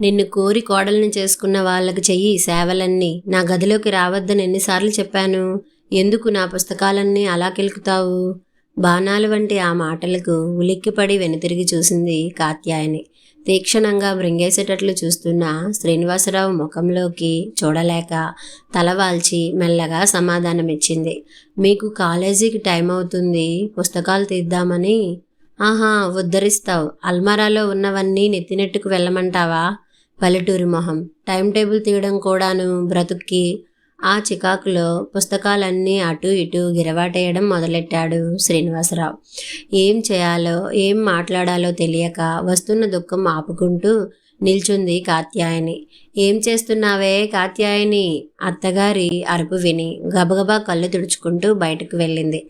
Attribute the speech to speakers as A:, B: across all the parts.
A: నిన్ను కోరి కోడల్ని చేసుకున్న వాళ్ళకి చెయ్యి సేవలన్నీ. నా గదిలోకి రావద్దని ఎన్నిసార్లు చెప్పాను. ఎందుకు నా పుస్తకాలన్నీ అలా కెలుకుతావు? బాణాలు వంటి ఆ మాటలకు ఉలిక్కిపడి వెనుతిరిగి చూసింది కాత్యాయని. తీక్షణంగా మృంగేసేటట్లు చూస్తున్న శ్రీనివాసరావు ముఖంలోకి చూడలేక తలవాల్చి మెల్లగా సమాధానమిచ్చింది. మీకు కాలేజీకి టైం అవుతుంది. పుస్తకాలు తీద్దామని. ఆహా ఉద్ధరిస్తావు. అల్మారాలో ఉన్నవన్నీ నెత్తినెట్టుకు వెళ్ళమంటావా? పల్లెటూరి మొహం. టైం టేబుల్ తీయడం కూడాను బ్రతుక్కి ఆ చికాకులో పుస్తకాలన్నీ అటు ఇటు గిరవాటేయడం మొదలెట్టాడు శ్రీనివాసరావు. ఏం చేయాలో ఏం మాట్లాడాలో తెలియక వస్తున్న దుఃఖం ఆపుకుంటూ నిల్చుంది కాత్యాయని. ఏం చేస్తున్నావే కాత్యాయని? అత్తగారి అరుపు విని గబగబా కళ్ళు తుడుచుకుంటూ బయటకు వెళ్ళింది.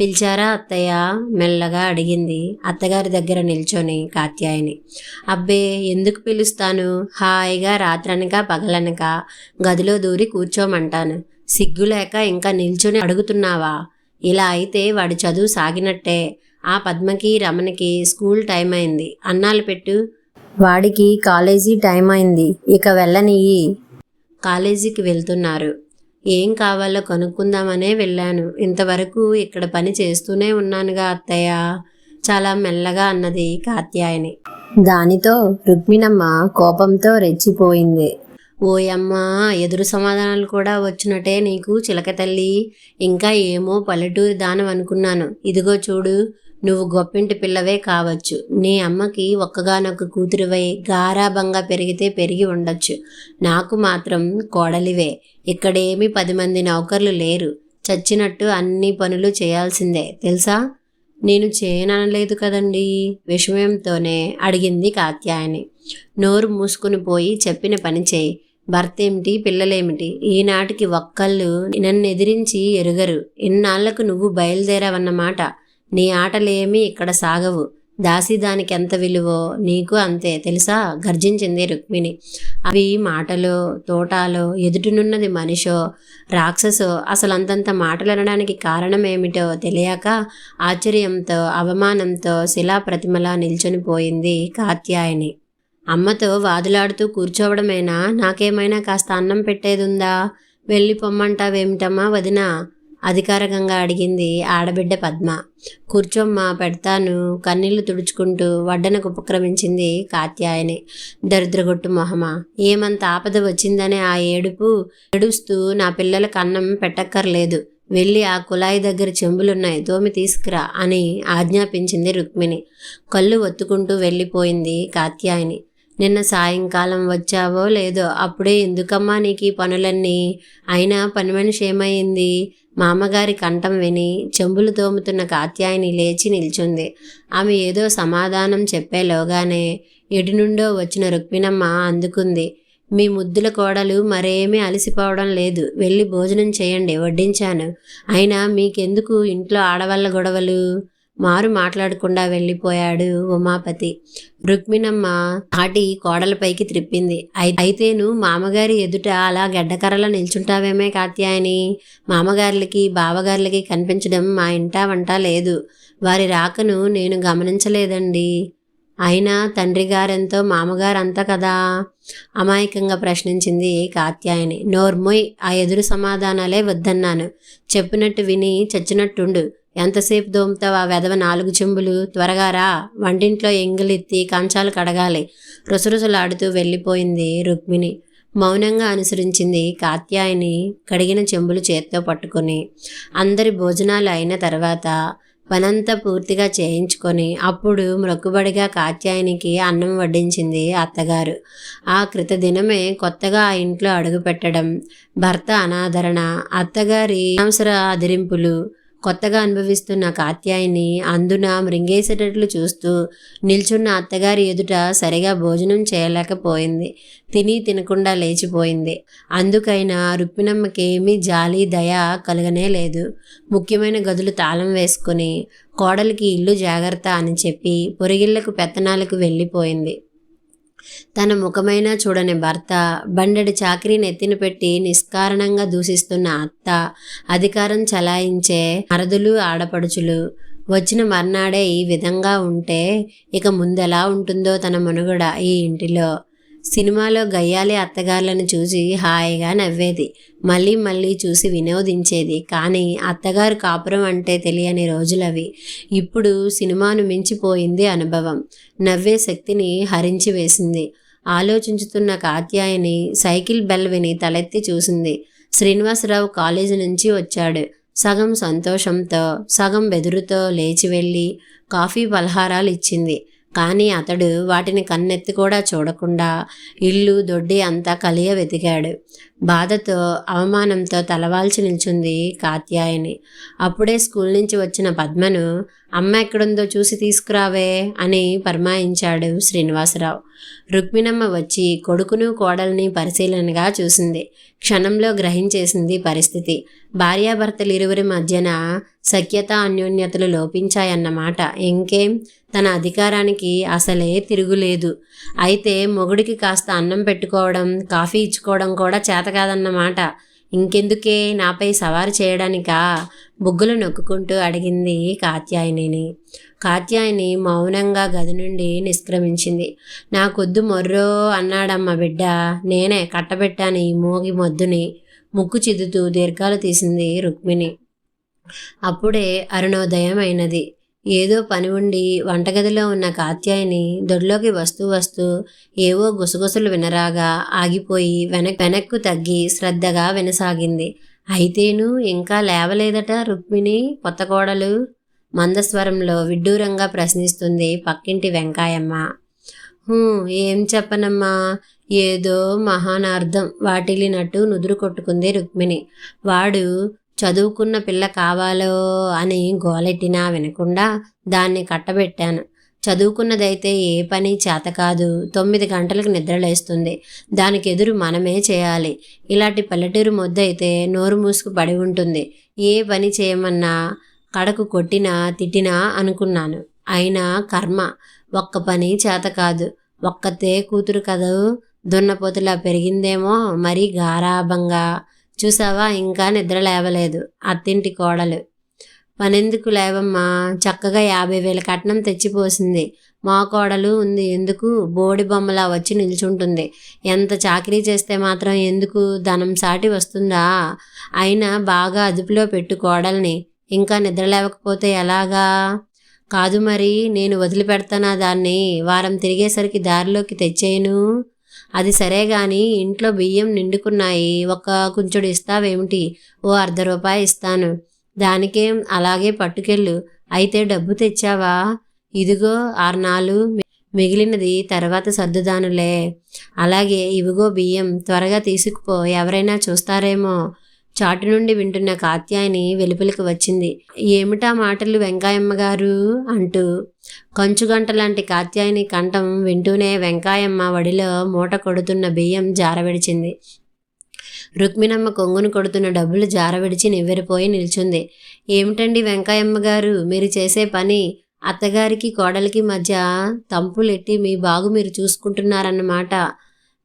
A: పిలిచారా అత్తయ్య? మెల్లగా అడిగింది అత్తగారి దగ్గర నిల్చొని కాత్యాయని. అబ్బే ఎందుకు పిలుస్తాను? హాయిగా రాత్రనక పగలనక గదిలో దూరి కూర్చోమంటాను. సిగ్గులేక ఇంకా నిల్చొని అడుగుతున్నావా? ఇలా అయితే వాడి చదువు సాగినట్టే. ఆ పద్మకి రమణకి స్కూల్ టైం అయింది అన్నాలు పెట్టు. వాడికి కాలేజీ టైం అయింది ఇక వెళ్ళనియ్యి. కాలేజీకి వెళ్తున్నారు. ఏం కావాలో కనుక్కుందామనే వెళ్ళాను. ఇంతవరకు ఇక్కడ పని చేస్తూనే ఉన్నానుగా అత్తయ్య. చాలా మెల్లగా అన్నది కాత్యాయని. దానితో రుక్మిణమ్మ కోపంతో రెచ్చిపోయింది. ఓయమ్మ ఎదురు సమాధానాలు కూడా వచ్చినట్టే నీకు చిలక తల్లి. ఇంకా ఏమో పల్లెటూరి దానం అనుకున్నాను. ఇదిగో చూడు నువ్వు గొప్పింటి పిల్లవే కావచ్చు. నీ అమ్మకి ఒక్కగానొక్క కూతురువై గారాభంగా పెరిగితే పెరిగి ఉండొచ్చు. నాకు మాత్రం కోడలివే. ఇక్కడేమీ పది మంది నౌకర్లు లేరు. చచ్చినట్టు అన్ని పనులు చేయాల్సిందే. తెలుసా? నేను చేయననలేదు కదండి? విషమయంతోనే అడిగింది కాత్యాయని. నోరు మూసుకుని పోయి చెప్పిన పని చేయి. భర్తేమిటి? పిల్లలేమిటి? ఈనాటికి ఒక్కళ్ళు నన్ను ఎదిరించి ఎరుగరు. ఇన్నాళ్ళకు నువ్వు బయలుదేరావన్నమాట. నీ ఆటలేమీ ఇక్కడ సాగవు. దాసి దానికి ఎంత విలువో నీకు అంతే. తెలుసా? గర్జించింది రుక్మిణి. అవి మాటలో తోటాలో ఎదుటినున్నది మనిషో రాక్షసో అసలు అంతంత మాటలు అనడానికి కారణం ఏమిటో తెలియక ఆశ్చర్యంతో అవమానంతో శిలా ప్రతిమలా నిల్చొని పోయింది కాత్యాయని. అమ్మతో వాదులాడుతూ కూర్చోవడమేనా? నాకేమైనా కాస్త అన్నం పెట్టేదుందా? వెళ్ళి పొమ్మంటావేమిటమ్మా వదినా? అధికారికంగా అడిగింది ఆడబిడ్డ పద్మ. కూర్చోమ్మా పెడతాను. కన్నీళ్ళు తుడుచుకుంటూ వడ్డనకు ఉపక్రమించింది కాత్యాయని. దరిద్రగొట్టు మొహమ. ఏమంత ఆపద వచ్చిందనే ఆ ఏడుపు ఏడుస్తూ నా పిల్లల కన్నం పెట్టక్కర్లేదు. వెళ్ళి ఆ కుళాయి దగ్గర చెంబులున్నాయి. తోమి తీసుకురా అని ఆజ్ఞాపించింది రుక్మిణి. కళ్ళు ఒత్తుకుంటూ వెళ్ళిపోయింది కాత్యాయని. నిన్న సాయంకాలం వచ్చావో లేదో అప్పుడే ఎందుకమ్మా నీకు ఈ పనులన్నీ? అయినా పని మనిషి ఏమైంది మామగారి కంఠం విని చెంబులు తోముతున్న కాత్యాయని లేచి నిల్చుంది. ఆమె ఏదో సమాధానం చెప్పేలోగానే ఎటు నుండో వచ్చిన రుక్మిణమ్మ అందుకుంది. మీ ముద్దుల కోడలు మరేమీ అలసిపోవడం లేదు. వెళ్ళి భోజనం చేయండి. వడ్డించాను. అయినా మీకెందుకు ఇంట్లో ఆడవాళ్ళ గొడవలు? మారు మాట్లాడకుండా వెళ్ళిపోయాడు ఉమాపతి. రుక్మిణమ్మ ఆటి కోడలపైకి త్రిప్పింది. అయితేను మామగారి ఎదుట అలా గడ్డకర్రలా నిల్చుంటావేమే కాత్యాయని. మామగారులకి బావగారులకి కనిపించడం మా ఇంటా వంట లేదు. వారి రాకను నేను గమనించలేదండి. అయినా తండ్రి గారెంతో మామగారంతా కదా? అమాయకంగా ప్రశ్నించింది కాత్యాయని. నోర్మొయ్ ఆ ఎదురు సమాధానాలే వద్దన్నాను. చెప్పినట్టు విని చచ్చినట్టుండు. ఎంతసేపు దోముతావు? ఆ వెధవ నాలుగు చెంబులు. త్వరగా రా. వంటింట్లో ఎంగిలెత్తి కంచాలు కడగాలి. రుసరుసలాడుతూ వెళ్ళిపోయింది రుక్మిణి. మౌనంగా అనుసరించింది కాత్యాయని కడిగిన చెంబులు చేత్తో పట్టుకొని అందరి భోజనాలు అయిన తర్వాత పనంతా పూర్తిగా చేయించుకొని అప్పుడు మ్రొక్కుబడిగా కాత్యాయనికి అన్నం వడ్డించింది అత్తగారు. ఆ క్రితదినమే దినమే కొత్తగా ఆ ఇంట్లో అడుగుపెట్టడం భర్త అనాదరణ అత్తగారి అవసర అదిరింపులు కొత్తగా అనుభవిస్తున్న కాత్యాయిని అందున మృంగేసేటట్లు చూస్తూ నిల్చున్న అత్తగారి ఎదుట సరిగా భోజనం చేయలేకపోయింది. తిని తినకుండా లేచిపోయింది. అందుకైనా రుక్మిణమ్మకేమీ జాలి దయ కలగనే లేదు. ముఖ్యమైన గదులు తాళం వేసుకుని కోడలికి ఇల్లు జాగ్రత్త అని చెప్పి పొరిగిళ్ళకు పెత్తనాలకు వెళ్ళిపోయింది. తన ముఖమైనా చూడని భర్త బండెడి చాకరీ నెత్తిన పెట్టి నిష్కారణంగా దూషిస్తున్న అత్త అధికారం చలాయించే మరదులు ఆడపడుచులు. వచ్చిన మర్నాడే ఈ విధంగా ఉంటే ఇక ముందెలా ఉంటుందో తన మనుగడ ఈ ఇంటిలో. సినిమాలో గయ్యాలి అత్తగారులను చూసి హాయిగా నవ్వేది. మళ్ళీ మళ్ళీ చూసి వినోదించేది. కానీ అత్తగారు కాపురం అంటే తెలియని రోజులవి. ఇప్పుడు సినిమాను మించిపోయింది అనుభవం. నవ్వే శక్తిని హరించి వేసింది. ఆలోచించుతున్న కాత్యాయని సైకిల్ బెల్ విని తలెత్తి చూసింది. శ్రీనివాసరావు కాలేజీ నుంచి వచ్చాడు. సగం సంతోషంతో సగం బెదురుతో లేచి వెళ్ళి కాఫీ పలహారాలు ఇచ్చింది. కానీ అతడు వాటిని కన్నెత్తి కూడా చూడకుండా ఇల్లు దొడ్డి అంతా కలియ వెతికాడు. బాధతో అవమానంతో తలవాల్చి నిల్చుంది కాత్యాయని. అప్పుడే స్కూల్ నుంచి వచ్చిన పద్మను అమ్మ ఎక్కడుందో చూసి తీసుకురావే అని పరమాయించాడు శ్రీనివాసరావు. రుక్మిణమ్మ వచ్చి కొడుకును కోడల్ని పరిశీలనగా చూసింది. క్షణంలో గ్రహించేసింది పరిస్థితి. భార్యాభర్తలు ఇరువురి మధ్యన సఖ్యత అన్యోన్యతలు లోపించాయన్నమాట. ఇంకేం? తన అధికారానికి అసలే తిరుగులేదు. అయితే మొగుడికి కాస్త అన్నం పెట్టుకోవడం కాఫీ ఇచ్చుకోవడం కూడా చేత కాదన్నమాట. ఇంకెందుకే నాపై సవారు చేయడానికా? బుగ్గులు నొక్కుంటూ అడిగింది కాత్యాయనిని. కాత్యాయని మౌనంగా గది నుండి నిష్క్రమించింది. నాకొద్దు మొర్రో అన్నాడమ్మ బిడ్డ. నేనే కట్టబెట్టాను ఈ మోగి మొద్దుని. ముక్కు చిదుతూ దీర్ఘాలు తీసింది రుక్మిణి. అప్పుడే అరుణోదయం అయినది ఏదో పని ఉండి వంటగదిలో ఉన్న కాత్యాయని దొడ్లోకి వస్తూ వస్తూ ఏవో గుసగుసలు వినరాగా ఆగిపోయి వెనక్ వెనక్కు తగ్గి శ్రద్ధగా వినసాగింది. అయితేను ఇంకా లేవలేదట రుక్మిణి కొత్త కోడలు? మందస్వరంలో విడ్డూరంగా ప్రశ్నిస్తుంది పక్కింటి వెంకాయమ్మ. ఏం చెప్పనమ్మా? ఏదో మహానార్థం వాటిల్లినట్టు నుదురు కొట్టుకుంది రుక్మిణి. వాడు చదువుకున్న పిల్ల కావాలో అని గోలెట్టినా వినకుండా దాన్ని కట్టబెట్టాను. చదువుకున్నదైతే ఏ పని చేత కాదు. తొమ్మిది గంటలకు నిద్రలేస్తుంది దానికి ఎదురు మనమే చేయాలి. ఇలాంటి పల్లెటూరు మొద్దైతే నోరు మూసుకు పడి ఉంటుంది. ఏ పని చేయమన్నా కడకు కొట్టినా తిట్టినా అనుకున్నాను. అయినా కర్మ ఒక్క పని చేత కాదు. ఒక్కతే కూతురు కదవు దున్నపోతులా పెరిగిందేమో మరీ గారాభంగా చూసావా? ఇంకా నిద్ర లేవలేదు. అత్తింటి కోడలు. పనెందుకు లేవమ్మా? చక్కగా యాభై వేల కట్నం తెచ్చిపోసింది. మా కోడలు ఉంది. ఎందుకు? బోడి బొమ్మలా వచ్చి నిల్చుంటుంది. ఎంత చాకరీ చేస్తే మాత్రం ఎందుకు? ధనం సాటి వస్తుందా? అయినా బాగా అదుపులో పెట్టు కోడల్ని. ఇంకా నిద్ర లేవకపోతే ఎలాగా? కాదు మరి నేను వదిలిపెడతానా దాన్ని? వారం తిరిగేసరికి దారిలోకి తెచ్చేయను. అది సరే గాని ఇంట్లో బియ్యం నిండుకున్నాయి ఒక కుంచుడు ఇస్తావేమిటి? ఓ అర్ధ రూపాయి ఇస్తాను. దానికేం అలాగే పట్టుకెళ్ళు. అయితే డబ్బు తెచ్చావా? ఇదిగో ఆర్నాలు మిగిలినది తర్వాత సర్దుదానులే. అలాగే ఇవిగో బియ్యం త్వరగా తీసుకుపో ఎవరైనా చూస్తారేమో. చాటు నుండి వింటున్న కాత్యాయని వెలుపలికి వచ్చింది. ఏమిటా మాటలు వెంకాయమ్మ గారు అంటూ. కంచుగంట లాంటి కాత్యాయని కంఠం వింటూనే వెంకాయమ్మ వడిలో మూట కొడుతున్న బియ్యం జారవిడిచింది. రుక్మిణమ్మ కొంగును కొడుతున్న డబ్బులు జారవిడిచి నివ్వెరిపోయి నిల్చుంది. ఏమిటండి వెంకాయమ్మ గారు మీరు చేసే పని అత్తగారికి కోడలికి మధ్య తంపులెట్టి మీ బాగు మీరు చూసుకుంటున్నారన్నమాట.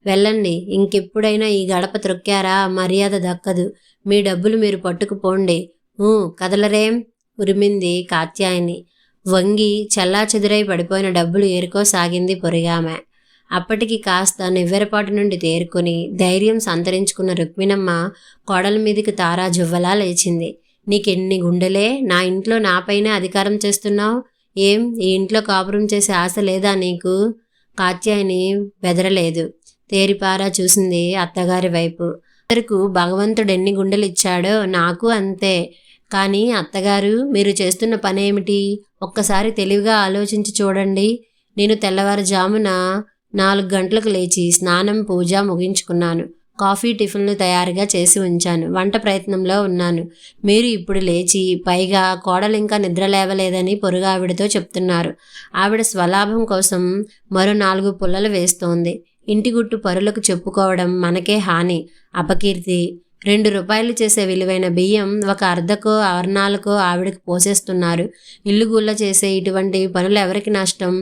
A: వెళ్ళండి. ఇంకెప్పుడైనా ఈ గడప త్రొక్కారా? మర్యాద దక్కదు. మీ డబ్బులు మీరు పట్టుకుపోండి. ఊ కదలరేం? ఉరిమింది కాత్యాయని. వంగి చల్లా చెదురై పడిపోయిన డబ్బులు ఏరుకోసాగింది పొరిగామె. అప్పటికి కాస్త నివ్వెరపాటు నుండి తేరుకొని ధైర్యం సంతరించుకున్న రుక్మిణమ్మ కోడల మీదికి తారా జువ్వలా లేచింది. నీకెన్ని గుండెలే? నా ఇంట్లో నాపైనే అధికారం చేస్తున్నావు? ఏం? ఈ ఇంట్లో కాపురం చేసే ఆశ లేదా నీకు? కాత్యాయని బెదరలేదు. తేరిపారా చూసింది అత్తగారి వైపు. ఇద్దరుకు భగవంతుడు ఎన్ని గుండెలు ఇచ్చాడో నాకు అంతే. కానీ అత్తగారు మీరు చేస్తున్న పనేమిటి? ఒక్కసారి తెలివిగా ఆలోచించి చూడండి. నేను తెల్లవారుజామున నాలుగు గంటలకు లేచి స్నానం పూజ ముగించుకున్నాను. కాఫీ టిఫిన్లు తయారుగా చేసి ఉంచాను. వంట ప్రయత్నంలో ఉన్నాను. మీరు ఇప్పుడు లేచి పైగా కోడలు ఇంకా నిద్ర లేవలేదని పొరుగు ఆవిడతో చెప్తున్నారు. ఆవిడ స్వలాభం కోసం మరో నాలుగు పుల్లలు వేస్తోంది. ఇంటి గుట్టు పరులకు చెప్పుకోవడం మనకే హాని అపకీర్తి. రెండు రూపాయలు చేసే విలువైన బియ్యం ఒక అర్ధకో అవర్ణాలకో ఆవిడకి పోసేస్తున్నారు. ఇల్లు గుళ్ళ చేసే ఇటువంటి పనులు ఎవరికి నష్టం?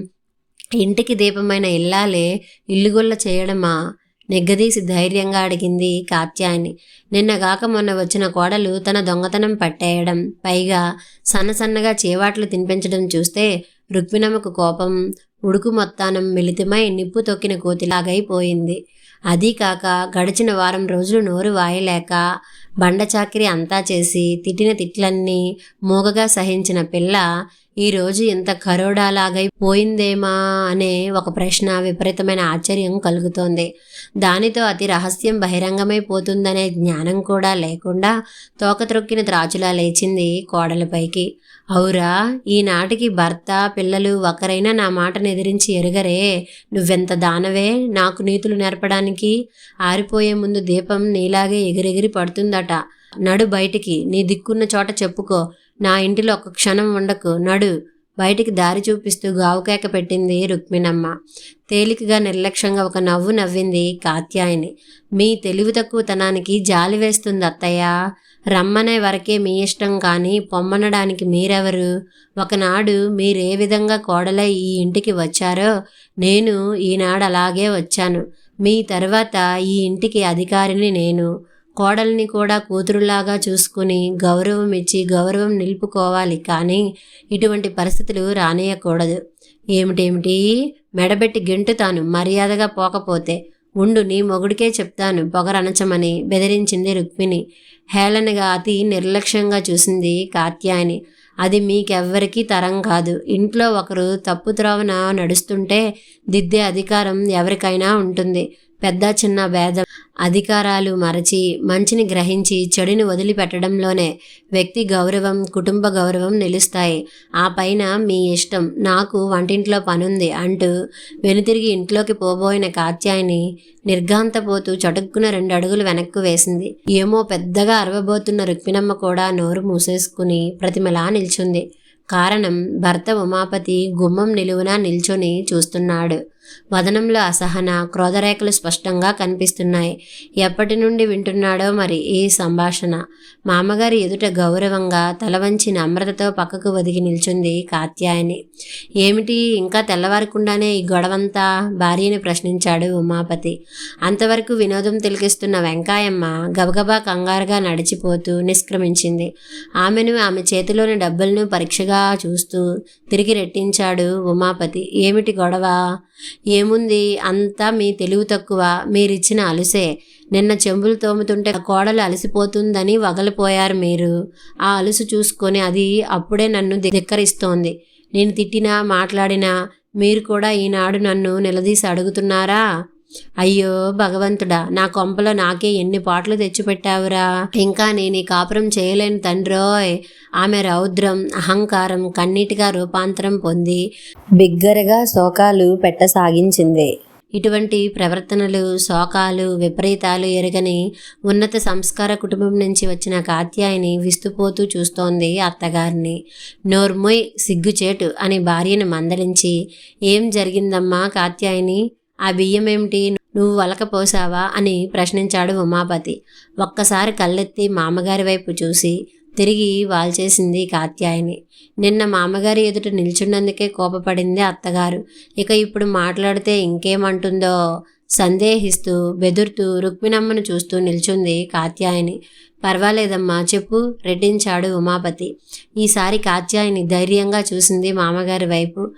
A: ఇంటికి దీపమైన ఇల్లాలే ఇల్లుగుళ్ళ చేయడమా? నిగ్గదీసి ధైర్యంగా అడిగింది కాత్యాయని. నిన్నగాక మొన్న వచ్చిన కోడలు తన దొంగతనం పట్టేయడం. పైగా సన్న సన్నగా చేవాట్లు తినిపించడం చూస్తే రుక్మిణమ్మకు కోపం. ఉడుకు మొత్తానం మిళితమై నిప్పు తొక్కిన కోతిలాగైపోయింది. అదీ కాక గడిచిన వారం రోజులు నోరు వాయలేక బండచాకిరి అంతా చేసి తిట్టిన తిట్లన్నీ మూగగా సహించిన పిల్ల ఈరోజు ఇంత కరోడాలాగై పోయిందేమా అనే ఒక ప్రశ్న విపరీతమైన ఆశ్చర్యం కలుగుతోంది. దానితో అతి రహస్యం బహిరంగమైపోతుందనే జ్ఞానం కూడా లేకుండా తోకత్రొక్కిన త్రాచులా లేచింది కోడలపైకి అవురా ఈనాటికి భర్త పిల్లలు ఒకరైనా నా మాటను ఎదిరించి ఎరగరే. నువ్వెంత దానవే? నాకు నీతులు నేర్పడానికి ఆరిపోయే ముందు దీపం నీలాగే ఎగిరెగిరి పడుతుందట. నడు బయటికి నీ దిక్కున్న చోట చెప్పుకో. నా ఇంటిలో ఒక క్షణం ఉండకు. నడు. బయటికి దారి చూపిస్తూ గావుకేక పెట్టింది రుక్మిణమ్మ. తేలికగా నిర్లక్ష్యంగా ఒక నవ్వు నవ్వింది కాత్యాయని. మీ తెలివి తక్కువతనానికి జాలి వేస్తుంది అత్తయ్య. రమ్మనే వరకే మీ ఇష్టం కానీ పొమ్మనడానికి మీరెవరు? ఒకనాడు మీరే విధంగా కోడలై ఈ ఇంటికి వచ్చారో నేను ఈనాడు అలాగే వచ్చాను. మీ తర్వాత ఈ ఇంటికి అధికారిని నేను. కోడల్ని కూడా కూతురులాగా చూసుకుని గౌరవం ఇచ్చి గౌరవం నిలుపుకోవాలి కానీ ఇటువంటి పరిస్థితులు రానేయకూడదు ఏమిటేమిటి మెడబెట్టి గెంటుతాను మర్యాదగా పోకపోతే. ఉండు నీ మొగుడికే చెప్తాను పొగరనచమని బెదిరించింది రుక్మిణి. హేళనగా అతి నిర్లక్ష్యంగా చూసింది కాత్యాయని. అది మీకెవ్వరికీ తరం కాదు. ఇంట్లో ఒకరు తప్పు త్రోవన నడుస్తుంటే దిద్దే అధికారం ఎవరికైనా ఉంటుంది. పెద్ద చిన్న భేదం. అధికారాలు మరచి మంచిని గ్రహించి చెడుని వదిలిపెట్టడంలోనే వ్యక్తి గౌరవం కుటుంబ గౌరవం నిలుస్తాయి. ఆ పైన మీ ఇష్టం నాకు వంటింట్లో పనుంది అంటూ వెనుతిరిగి ఇంట్లోకి పోబోయిన కాత్యాయని నిర్ఘాంతపోతూ చటుక్కున రెండు అడుగులు వెనక్కు వేసింది. ఏమో పెద్దగా అరవబోతున్న రుక్మిణమ్మ కూడా నోరు మూసేసుకుని ప్రతిమలా నిల్చుంది. కారణం భర్త ఉమాపతి గుమ్మం నిలువునా నిల్చొని చూస్తున్నాడు. వదనంలో అసహన క్రోధరేఖలు స్పష్టంగా కనిపిస్తున్నాయి. ఎప్పటి నుండి వింటున్నాడో మరి ఈ సంభాషణ. మామగారి ఎదుట గౌరవంగా తల వంచి నమ్రతతో పక్కకు వదిగి నిల్చుంది కాత్యాయని. ఏమిటి? ఇంకా తెల్లవారకుండానే ఈ గొడవంతా? భార్యని ప్రశ్నించాడు ఉమాపతి. అంతవరకు వినోదం తిలకిస్తున్న వెంకాయమ్మ గబగబా కంగారుగా నడిచిపోతూ నిష్క్రమించింది. ఆమెను ఆమె చేతిలోని డబ్బులను పరీక్షగా చూస్తూ తిరిగి రెట్టించాడు ఉమాపతి. ఏమిటి గొడవ? ఏముంది? అంతా మీ తెలివి తక్కువ. మీరిచ్చిన అలుసే. నిన్న చెంబులు తోముతుంటే కోడలు అలసిపోతుందని వగలిపోయారు మీరు. ఆ అలుసు చూసుకొని అది అప్పుడే నన్ను ధిక్కరిస్తోంది. నేను తిట్టినా మాట్లాడినా మీరు కూడా ఈనాడు నన్ను నిలదీసి అడుగుతున్నారా? అయ్యో భగవంతుడా నా కొంపలో నాకే ఎన్ని పాటలు తెచ్చిపెట్టావురా. ఇంకా నేను ఈ కాపురం చేయలేని తండ్రోయ్. ఆమె రౌద్రం అహంకారం కన్నీటిగా రూపాంతరం పొంది బిగ్గరగా శోకాలు పెట్టసాగించింది. ఇటువంటి ప్రవర్తనలు శోకాలు విపరీతాలు ఎరగని ఉన్నత సంస్కార కుటుంబం నుంచి వచ్చిన కాత్యాయిని విస్తుపోతూ చూస్తోంది అత్తగారిని. నోర్మొయ్ సిగ్గుచేటు అని భార్యను మందలించి ఏం జరిగిందమ్మా కాత్యాయిని? ఆ బియ్యం ఏమిటి? నువ్వు వలకపోసావా? అని ప్రశ్నించాడు ఉమాపతి. ఒక్కసారి కళ్ళెత్తి మామగారి వైపు చూసి తిరిగి వాల్చేసింది కాత్యాయని. నిన్న మామగారి ఎదుట నిల్చున్నందుకే కోపపడింది అత్తగారు. ఇక ఇప్పుడు మాట్లాడితే ఇంకేమంటుందో? సందేహిస్తూ బెదురుతూ రుక్మిణమ్మను చూస్తూ నిల్చుంది కాత్యాయని. పర్వాలేదమ్మా చెప్పు రెట్టించాడు ఉమాపతి. ఈసారి కాత్యాయని ధైర్యంగా చూసింది మామగారి వైపు.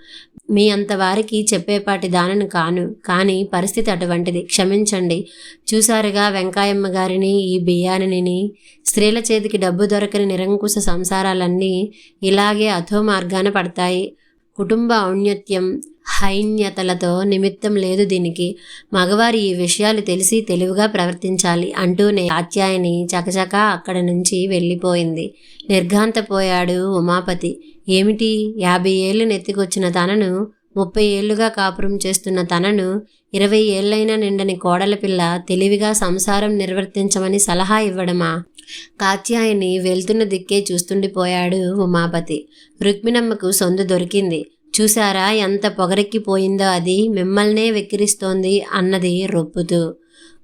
A: మీ అంత వారికి చెప్పేపాటి దానను కాను కానీ పరిస్థితి అటువంటిది. క్షమించండి. చూసారుగా వెంకాయమ్మ గారిని ఈ బియ్యానిని స్త్రీల చేతికి డబ్బు దొరకని నిరంకుశ సంసారాలన్నీ ఇలాగే అథో మార్గాన పడతాయి. కుటుంబ ఔన్నత్యం హైన్యతలతో నిమిత్తం లేదు దీనికి. మగవారి ఈ విషయాలు తెలిసి తెలివిగా ప్రవర్తించాలి అంటూనే కాత్యాయని చకచక అక్కడ నుంచి వెళ్ళిపోయింది. నిర్ఘాంతపోయాడు ఉమాపతి. ఏమిటి? యాభై ఏళ్ళు నెత్తికొచ్చిన తనను ముప్పై ఏళ్ళుగా కాపురం చేస్తున్న తనను ఇరవై ఏళ్ళైనా నిండని కోడల పిల్ల తెలివిగా సంసారం నిర్వర్తించమని సలహా ఇవ్వడమా? కాత్యాయని వెళ్తున్న దిక్కే చూస్తుండిపోయాడు ఉమాపతి. రుక్మిణమ్మకు సొందు దొరికింది. చూశారా ఎంత పొగరెక్కిపోయిందో అది? మిమ్మల్నే వెక్కిరిస్తోంది అన్నది రొప్పుతూ.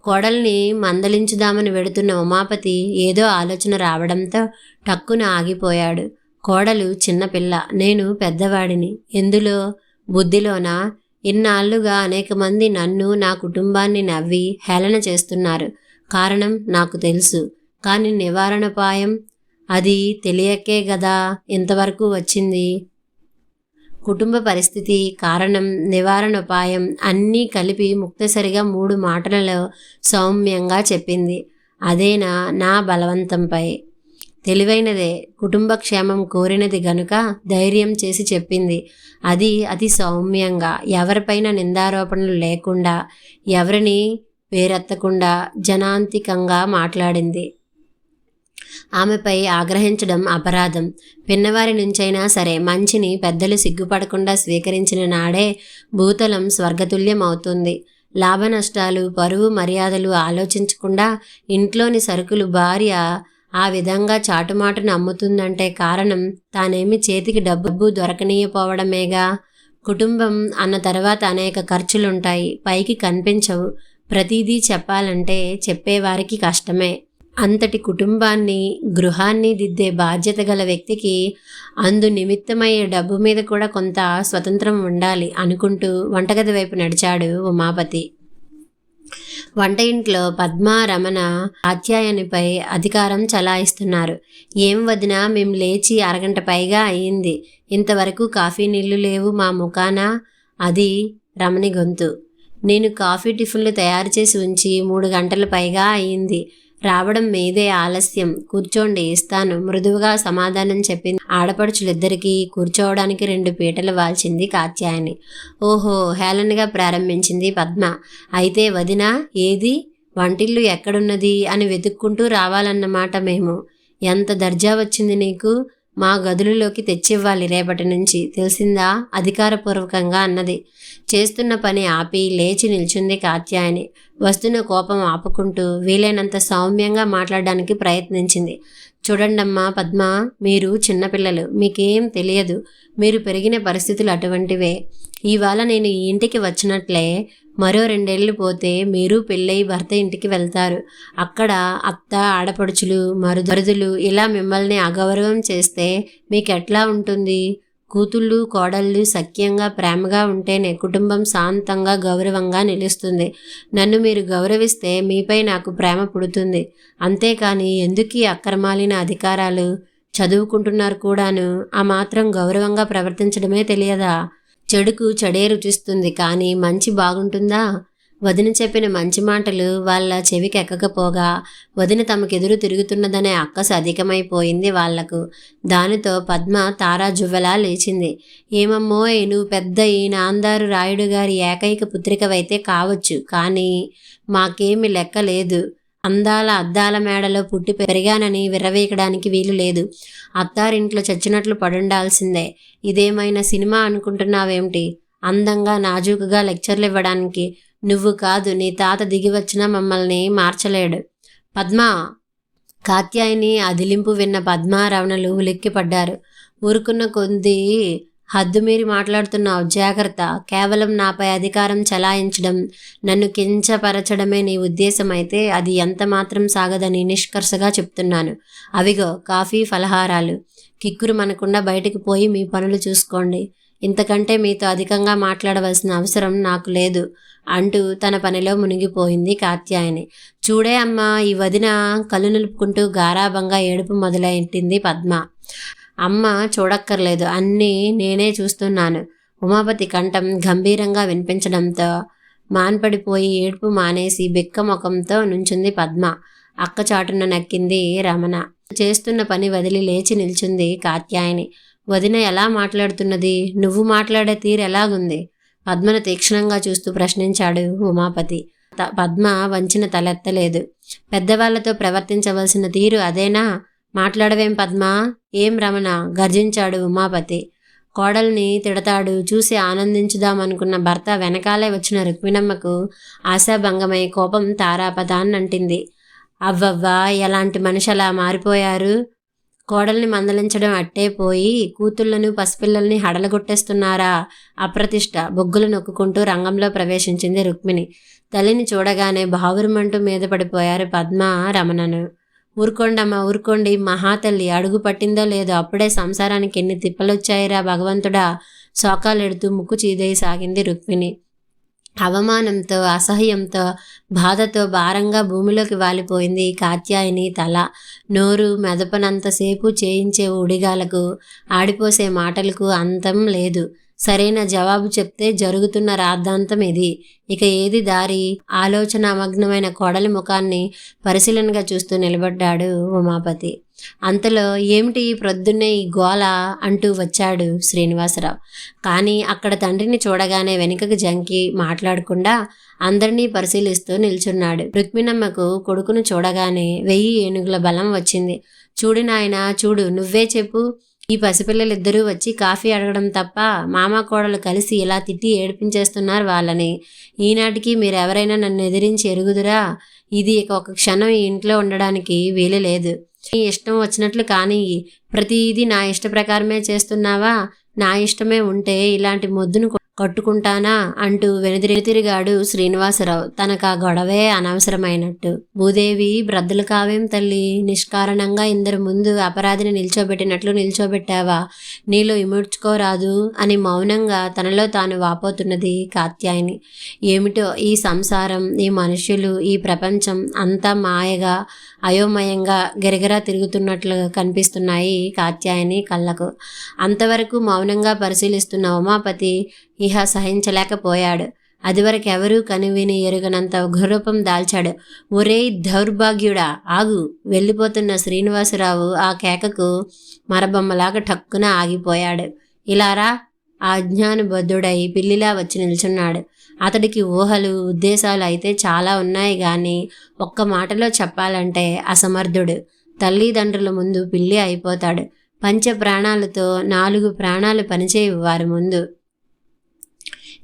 A: కోడల్ని మందలించుదామని వెడుతున్న ఉమాపతి ఏదో ఆలోచన రావడంతో టక్కున ఆగిపోయాడు. కోడలు చిన్నపిల్ల నేను పెద్దవాడిని. ఎందులో? బుద్ధిలోనా? ఇన్నాళ్ళుగా అనేక మంది నన్ను నా కుటుంబాన్ని నవ్వి హేళన చేస్తున్నారు. కారణం నాకు తెలుసు. కానీ నివారణపాయం? అది తెలియకే కదా ఇంతవరకు వచ్చింది. కుటుంబ పరిస్థితి కారణం నివారణ ఉపాయం అన్నీ కలిపి ముక్తసరిగా మూడు మాటలలో సౌమ్యంగా చెప్పింది. అదేనా నా బలవంతంపై? తెలివైనదే. కుటుంబ క్షేమం కోరినది గనుక ధైర్యం చేసి చెప్పింది. అది అతి సౌమ్యంగా. ఎవరిపైన నిందారోపణలు లేకుండా ఎవరిని పేరెత్తకుండా జనాంతికంగా మాట్లాడింది. ఆమెపై ఆగ్రహించడం అపరాధం. పిన్నవారి నుంచైనా సరే మంచిని పెద్దలు సిగ్గుపడకుండా స్వీకరించిన నాడే భూతలం స్వర్గతుల్యం అవుతుంది లాభ నష్టాలు పరువు మర్యాదలు ఆలోచించకుండా ఇంట్లోని సరుకులు భార్య ఆ విధంగా చాటుమాటును అమ్ముతుందంటే కారణం తానేమి చేతికి డబ్బు దొరకనీయపోవడమేగా? కుటుంబం అన్న తర్వాత అనేక ఖర్చులుంటాయి. పైకి కనిపించవు. ప్రతిదీ చెప్పాలంటే చెప్పేవారికి కష్టమే. అంతటి కుటుంబాన్ని గృహాన్ని దిద్దే బాధ్యత గల వ్యక్తికి అందు నిమిత్తమయ్యే డబ్బు మీద కూడా కొంత స్వతంత్రం ఉండాలి అనుకుంటూ వంటగది వైపు నడిచాడు ఉమాపతి. వంట ఇంట్లో పద్మ రమణ ఆధ్యాయనిపై అధికారం చలాయిస్తున్నారు. ఏం వదినా మేము లేచి అరగంట పైగా అయింది. ఇంతవరకు కాఫీ నీళ్ళు లేవు మా ముఖాన అది రమణి గొంతు. నేను కాఫీ టిఫిన్లు తయారు చేసి ఉంచి మూడు గంటల పైగా అయింది. రావడం మీదే ఆలస్యం. కూర్చోండి ఇస్తాను. మృదువుగా సమాధానం చెప్పింది. ఆడపడుచులిద్దరికీ కూర్చోవడానికి రెండు పీటలు వాల్చింది కాత్యాయని. ఓహో హేళనగా ప్రారంభించింది పద్మ. అయితే వదిన ఏది? వంటిల్లు ఎక్కడున్నది? అని వెతుక్కుంటూ రావాలన్నమాట మేము. ఎంత దర్జా వచ్చింది నీకు? మా గదులలోకి తెచ్చివ్వాలి రేపటి నుంచి. తెలిసిందా? అధికారపూర్వకంగా అన్నది. చేస్తున్న పని ఆపి లేచి నిల్చుంది కాత్యాయని. వస్తున్న కోపం ఆపుకుంటూ వీలైనంత సౌమ్యంగా మాట్లాడడానికి ప్రయత్నించింది. చూడండమ్మా పద్మ మీరు చిన్నపిల్లలు మీకేం తెలియదు. మీరు పెరిగిన పరిస్థితులు అటువంటివే. ఇవాళ నేను ఈ ఇంటికి వచ్చినట్లే మరో రెండేళ్ళు పోతే మీరు పెళ్ళై భర్త ఇంటికి వెళ్తారు. అక్కడ అత్త ఆడపడుచులు మరుదరుదులు ఇలా మిమ్మల్ని అగౌరవం చేస్తే మీకు ఎట్లా ఉంటుంది? కూతుళ్ళు కోడళ్ళు సఖ్యంగా ప్రేమగా ఉంటేనే కుటుంబం శాంతంగా గౌరవంగా నిలుస్తుంది. నన్ను మీరు గౌరవిస్తే మీపై నాకు ప్రేమ పుడుతుంది. అంతేకాని ఎందుకు ఈ అక్రమాలిన అధికారాలు? చదువుకుంటున్నారు కూడాను. ఆ మాత్రం గౌరవంగా ప్రవర్తించడమే తెలియదా? చెడుకు చెడే రుచిస్తుంది కానీ మంచి బాగుంటుందా? వదిన చెప్పిన మంచి మాటలు వాళ్ళ చెవికి ఎక్కకపోగా వదిన తమకెదురు తిరుగుతున్నదనే అక్కసు అధికమైపోయింది వాళ్ళకు. దానితో పద్మ తారా జువ్వలా లేచింది. ఏమమ్మో నువ్వు పెద్ద ఈ నాందారు రాయుడు గారి ఏకైక పుత్రికవైతే కావచ్చు కానీ మాకేమి లెక్క లేదు అందాల అద్దాల మేడలో పుట్టి పెరిగానని విర్రవీయడానికి వీలు లేదు. అత్తారింట్లో చచ్చినట్లు పడుండాల్సిందే. ఇదేమైనా సినిమా అనుకుంటున్నావేమిటి? అందంగా నాజూకుగా లెక్చర్లు ఇవ్వడానికి నువ్వు కాదు నీ తాత దిగి వచ్చినా మమ్మల్ని మార్చలేడు. పద్మ! కాత్యాయిని అదిలింపు విన్న పద్మారవణలు ఉలిక్కిపడ్డారు. ఊరుకున్న కొద్ది హద్దుమీరి మాట్లాడుతున్నావు. జాగ్రత్త. కేవలం నాపై అధికారం చలాయించడం నన్ను కించపరచడమే నీ ఉద్దేశమైతే అది ఎంత మాత్రం సాగదని నిష్కర్షగా చెప్తున్నాను. అవిగో కాఫీ ఫలహారాలు. కిక్కురు మనకుండా బయటికి పోయి మీ పనులు చూసుకోండి. ఇంతకంటే మీతో అధికంగా మాట్లాడవలసిన అవసరం నాకు లేదు అంటూ తన పనిలో మునిగిపోయింది కాత్యాయని. చూడే అమ్మా ఈ వదిన కళ్ళు నిలుపుకుంటూ గారాభంగా ఏడుపు మొదలైంది పద్మ. అమ్మ చూడక్కర్లేదు అన్నీ నేనే చూస్తున్నాను. ఉమాపతి కంఠం గంభీరంగా వినిపించడంతో మాన్పడిపోయి ఏడుపు మానేసి బిక్క ముఖంతో నుంచుంది పద్మ. అక్క చాటున నక్కింది రమణ. చేస్తున్న పని వదిలి లేచి నిల్చుంది కాత్యాయని. వదిన ఎలా మాట్లాడుతున్నది? నువ్వు మాట్లాడే తీరు ఎలాగుంది? పద్మను తీక్షణంగా చూస్తూ ప్రశ్నించాడు ఉమాపతి. పద్మ వంచిన తలెత్తలేదు. పెద్దవాళ్ళతో ప్రవర్తించవలసిన తీరు అదేనా? మాట్లాడవేం పద్మ? ఏం రమణ? గర్జించాడు ఉమాపతి. కోడల్ని తిడతాడు. చూసి ఆనందించుదామనుకున్న భర్త వెనకాలే వచ్చిన రుక్మిణమ్మకు ఆశాభంగమై కోపం తారాపదాన్నంటింది. అవ్వవ్వా ఎలాంటి మనిషి అలా మారిపోయారు? కోడల్ని మందలించడం అట్టే పోయి కూతుళ్ళను పసిపిల్లల్ని హడలగొట్టేస్తున్నారా? అప్రతిష్ట బొగ్గులు నొక్కుంటూ రంగంలో ప్రవేశించింది రుక్మిణి. తల్లిని చూడగానే బావురుమంటూ మీద పడిపోయారు పద్మ రమణను. ఊరుకోండమ్మ ఊరుకోండి. మహాతల్లి అడుగు పట్టిందో లేదో అప్పుడే సంసారానికి ఎన్ని తిప్పలొచ్చాయిరా భగవంతుడా? శోకాలెడుతూ ముక్కు చీదేయసాగింది రుక్మిణి. అవమానంతో అసహ్యంతో బాధతో భారంగా భూమిలోకి వాలిపోయింది కాత్యాయని తల. నోరు మెదపనంతసేపు చేయించే ఉడిగాలకు ఆడిపోసే మాటలకు అంతం లేదు. సరైన జవాబు చెప్తే జరుగుతున్న రాద్ధాంతం ఇది. ఇక ఏది దారి? ఆలోచనామగ్నమైన కోడలి ముఖాన్ని పరిశీలనగా చూస్తూ నిలబడ్డాడు ఉమాపతి. అంతలో ఏమిటి ప్రొద్దున్నే ఈ గోల అంటూ వచ్చాడు శ్రీనివాసరావు. కానీ అక్కడ తండ్రిని చూడగానే వెనుకకు జంకి మాట్లాడకుండా అందరినీ పరిశీలిస్తూ నిల్చున్నాడు. రుక్మిణమ్మకు కొడుకును చూడగానే వెయ్యి ఏనుగుల బలం వచ్చింది. చూడు నాయన చూడు నువ్వే చెప్పు. ఈ పసిపిల్లలిద్దరూ వచ్చి కాఫీ అడగడం తప్ప మామ కోడలు కలిసి ఇలా తిట్టి ఏడిపించేస్తున్నారు వాళ్ళని. ఈనాటికి మీరెవరైనా నన్ను ఎదిరించి ఎరుగుదురా? ఇది ఇక ఒక క్షణం ఈ ఇంట్లో ఉండడానికి వీలు లేదు. నీ ఇష్టం వచ్చినట్లు కానీ ప్రతిదీ నా ఇష్ట ప్రకారమే చేస్తున్నావా? నా ఇష్టమే ఉంటే ఇలాంటి మొద్దును కట్టుకుంటానా అంటూ వెనుదిరిగాడు శ్రీనివాసరావు. తనకా గొడవే అనవసరమైనట్టు. భూదేవి బ్రద్దలు కావేం తల్లి నిష్కారణంగా ఇందరి ముందు అపరాధిని నిల్చోబెట్టినట్లు నిల్చోబెట్టావా? నీలో ఇముడ్చుకోరాదు అని మౌనంగా తనలో తాను వాపోతున్నది కాత్యాయని. ఏమిటో ఈ సంసారం ఈ మనుషులు ఈ ప్రపంచం అంతా మాయగా అయోమయంగా గిరగిరా తిరుగుతున్నట్లు కనిపిస్తున్నాయి కాత్యాయని కళ్ళకు. అంతవరకు మౌనంగా పరిశీలిస్తున్న ఉమాపతి ఇహ సహించలేకపోయాడు. అదివరకు ఎవరూ కనివిని ఎరుగనంత ఉగ్రరూపం దాల్చాడు. ఒరే దౌర్భాగ్యుడా ఆగు. వెళ్ళిపోతున్న శ్రీనివాసరావు ఆ కేకకు మరబొమ్మలాగా టక్కున ఆగిపోయాడు. ఇలారా ఆజ్ఞానుబద్ధుడై పిల్లిలా వచ్చి నిల్చున్నాడు. అతడికి ఊహలు ఉద్దేశాలు అయితే చాలా ఉన్నాయి కానీ ఒక్క మాటలో చెప్పాలంటే అసమర్థుడు. తల్లిదండ్రుల ముందు పిల్లి అయిపోతాడు. పంచ ప్రాణాలతో నాలుగు ప్రాణాలు పనిచేయవు వారి ముందు.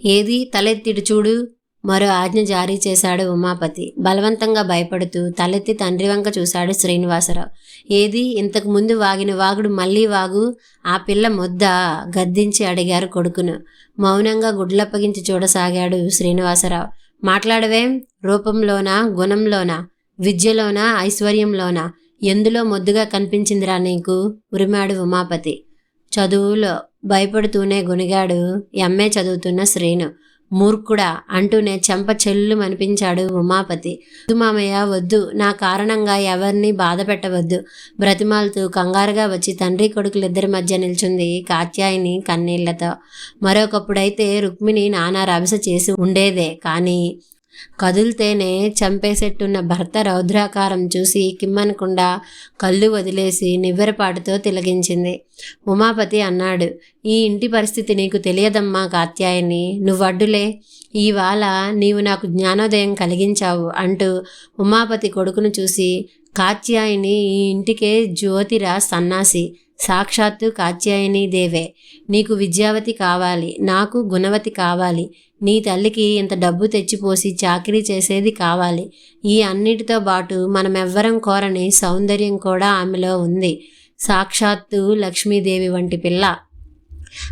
A: ఏది తలెత్తిడు చూడు. మరో ఆజ్ఞ జారీ చేశాడు ఉమాపతి. బలవంతంగా భయపడుతూ తలెత్తి తండ్రి వంక చూశాడు శ్రీనివాసరావు. ఏది? ఇంతకు ముందు వాగిన వాగుడు మళ్ళీ వాగు? ఆ పిల్ల ముద్ద గద్దించి అడిగారు కొడుకును. మౌనంగా గుడ్లప్పగించి చూడసాగాడు శ్రీనివాసరావు. మాట్లాడవేం? రూపంలోనా? గుణంలోనా? విద్యలోనా? ఐశ్వర్యంలోనా? ఎందులో మొద్దుగా కనిపించిందిరా నీకు? ఉరిమాడు ఉమాపతి. చదువులో భయపడుతూనే గునిగాడు ఎంఏ చదువుతున్న శ్రీను. మూర్ఖుడా అంటూనే చెంప చెల్లు అనిపించాడు ఉమాపతి. వద్దు మామయ్య వద్దు. నా కారణంగా ఎవరిని బాధ పెట్టవద్దు. బ్రతిమాలుతూ కంగారుగా వచ్చి తండ్రి కొడుకులిద్దరి మధ్య నిల్చుంది కాత్యాయిని కన్నీళ్ళతో. మరొకప్పుడైతే రుక్మిణి నానా రభస చేసి ఉండేదే. కానీ కదిలితేనే చంపేసెట్టున్న భర్త రౌద్రాకారం చూసి కిమ్మనకుండా కళ్ళు వదిలేసి నివ్వెరపాటుతో తిలగించింది. ఉమాపతి అన్నాడు ఈ ఇంటి పరిస్థితి నీకు తెలియదమ్మా కాత్యాయని. నువ్వడ్డులే. ఇవాళ నీవు నాకు జ్ఞానోదయం కలిగించావు అంటూ ఉమాపతి కొడుకును చూసి కాత్యాయని ఈ ఇంటికే జ్యోతిరా సన్నాసి. సాక్షాత్తు కాత్యాయని దేవే నీకు విద్యావతి కావాలి నాకు గుణవతి కావాలి. నీ తల్లికి ఇంత డబ్బు తెచ్చిపోసి చాకరీ చేసేది కావాలి. ఈ అన్నిటితో పాటు మనమెవ్వరం కోరని సౌందర్యం కూడా ఆమెలో ఉంది. సాక్షాత్తు లక్ష్మీదేవి వంటి పిల్ల.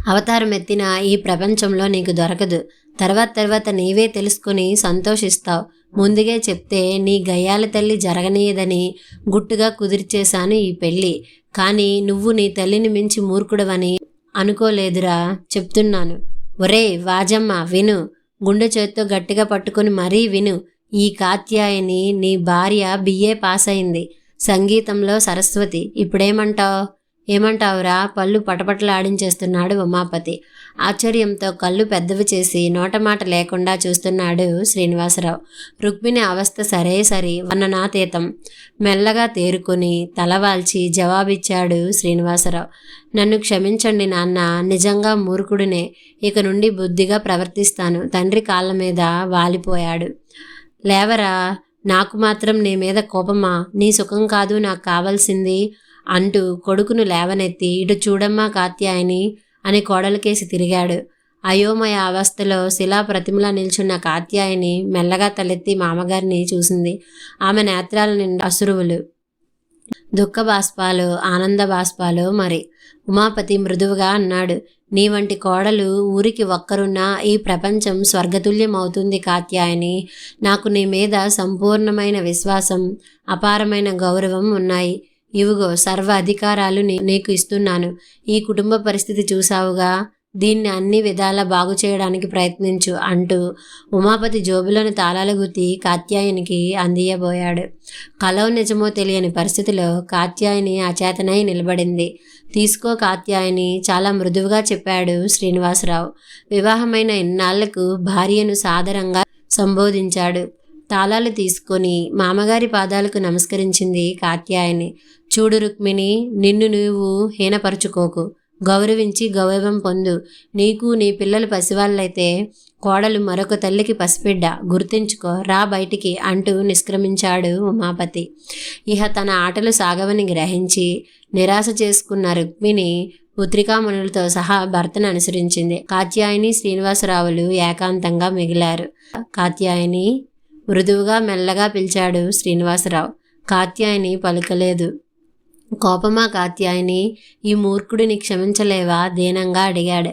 A: అవతారం ఎత్తిన ఈ ప్రపంచంలో నీకు దొరకదు. తర్వాత తర్వాత నీవే తెలుసుకుని సంతోషిస్తావు. ముందుగా చెప్తే నీ గయ్యాల తల్లి జరగనీయదని గుట్టుగా కుదిర్చేశాను ఈ పెళ్ళి. కానీ నువ్వు నీ తల్లిని మించి మూర్ఖుడవని అనుకోలేదురా చెప్తున్నాను. ఒరే వాజమ్మ విను. గుండె చేత్తో గట్టిగా పట్టుకుని మరీ విను. ఈ కాత్యాయని నీ భార్య బిఏ పాస్ అయింది సంగీతంలో సరస్వతి. ఇప్పుడేమంటావు? ఏమంటావురా? పళ్ళు పటపటలాడించేస్తున్నాడు ఉమాపతి. ఆశ్చర్యంతో కళ్ళు పెద్దవి చేసి నోటమాట లేకుండా చూస్తున్నాడు శ్రీనివాసరావు. రుక్మిణి అవస్థ సరే సరి వర్ణనాతీతం. మెల్లగా తేరుకొని తలవాల్చి జవాబిచ్చాడు శ్రీనివాసరావు. నన్ను క్షమించండి నాన్న నిజంగా మూర్ఖుడినే. ఇక నుండి బుద్ధిగా ప్రవర్తిస్తాను. తండ్రి కాళ్ళ మీద వాలిపోయాడు. లేవరా నాకు మాత్రం నీ మీద కోపమా? నీ సుఖం కాదు నాకు కావాల్సింది అంటూ కొడుకును లేవనెత్తి ఇటు చూడమ్మా కాత్యాయని అని కోడలికేసి తిరిగాడు. అయోమయ అవస్థలో శిలా ప్రతిమలా నిల్చున్న కాత్యాయని మెల్లగా తలెత్తి మామగారిని చూసింది. ఆమె నేత్రాల నిండా అసురువులు. దుఃఖ బాష్పాలు ఆనంద బాష్పాలు మరి. ఉమాపతి మృదువుగా అన్నాడు. నీ వంటి కోడలు ఊరికి ఒక్కరున్నా ఈ ప్రపంచం స్వర్గతుల్యం అవుతుంది కాత్యాయని. నాకు నీ మీద సంపూర్ణమైన విశ్వాసం అపారమైన గౌరవం ఉన్నాయి. ఇవిగో సర్వ అధికారాలు నీ- నీకు ఇస్తున్నాను. ఈ కుటుంబ పరిస్థితి చూసావుగా దీన్ని అన్ని విధాలా బాగు చేయడానికి ప్రయత్నించు అంటూ ఉమాపతి జోబులోని తాళాలు గుత్తి కాత్యాయనికి అందియబోయాడు. కలవ నిజమో తెలియని పరిస్థితిలో కాత్యాయని అచేతనై నిలబడింది. తీసుకో కాత్యాయని చాలా మృదువుగా చెప్పాడు శ్రీనివాసరావు. వివాహమైన ఇన్నాళ్ళకు భార్యను సాదరంగా సంబోధించాడు. తాళాలు తీసుకొని మామగారి పాదాలకు నమస్కరించింది కాత్యాయని. చూడు రుక్మిణి నిన్ను నువ్వు హీనపరుచుకోకు. గౌరవించి గౌరవం పొందు. నీకు నీ పిల్లలు పసివాళ్ళైతే కోడలు మరొక తల్లికి పసిబిడ్డ. గుర్తించుకో. రా బయటికి అంటూ నిష్క్రమించాడు ఉమాపతి. ఇహ తన ఆటలు సాగవని గ్రహించి నిరాశ చేసుకున్న రుక్మిణి పుత్రికామణులతో సహా భర్తను అనుసరించింది. కాత్యాయని శ్రీనివాసరావులు ఏకాంతంగా మిగిలారు. కాత్యాయని మృదువుగా మెల్లగా పిలిచాడు శ్రీనివాసరావు. కాత్యాయని పలుకలేదు. కోపమా కాత్యాయని? ఈ మూర్ఖుడిని క్షమించలేవా? దీనంగా అడిగాడు.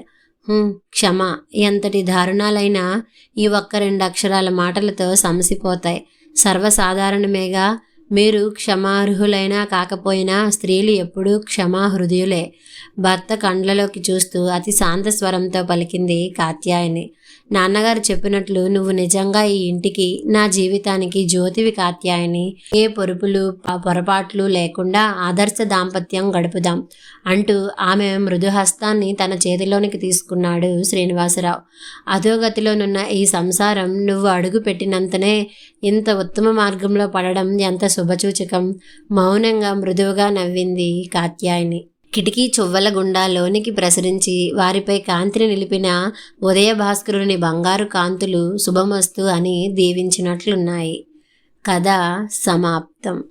A: క్షమ. ఎంతటి దారుణాలైనా ఈ ఒక్క రెండు అక్షరాల మాటలతో సమసిపోతాయి. సర్వసాధారణమేగా మీరు క్షమార్హులైనా కాకపోయినా స్త్రీలు ఎప్పుడూ క్షమాహృదయులే. భర్త కండ్లలోకి చూస్తూ అతి శాంత స్వరంతో పలికింది కాత్యాయని. నాన్నగారు చెప్పినట్లు నువ్వు నిజంగా ఈ ఇంటికి నా జీవితానికి జ్యోతివి కాత్యాయని ఏ పొరుపులు పొరపాట్లు లేకుండా ఆదర్శ దాంపత్యం గడుపుదాం అంటూ ఆమె మృదుహస్తాన్ని తన చేతిలోనికి తీసుకున్నాడు శ్రీనివాసరావు. అధోగతిలోనున్న ఈ సంసారం నువ్వు అడుగు పెట్టినంతనే ఇంత ఉత్తమ మార్గంలో పడడం ఎంత శుభసూచకం. మౌనంగా మృదువుగా నవ్వింది కాత్యాయని. కిటికీ చువ్వల గుండా లోనికి ప్రసరించి వారిపై కాంతిని నిలిపిన ఉదయ భాస్కరుని బంగారు కాంతులు శుభమస్తు అని దీవించినట్లున్నాయి. కథ సమాప్తం.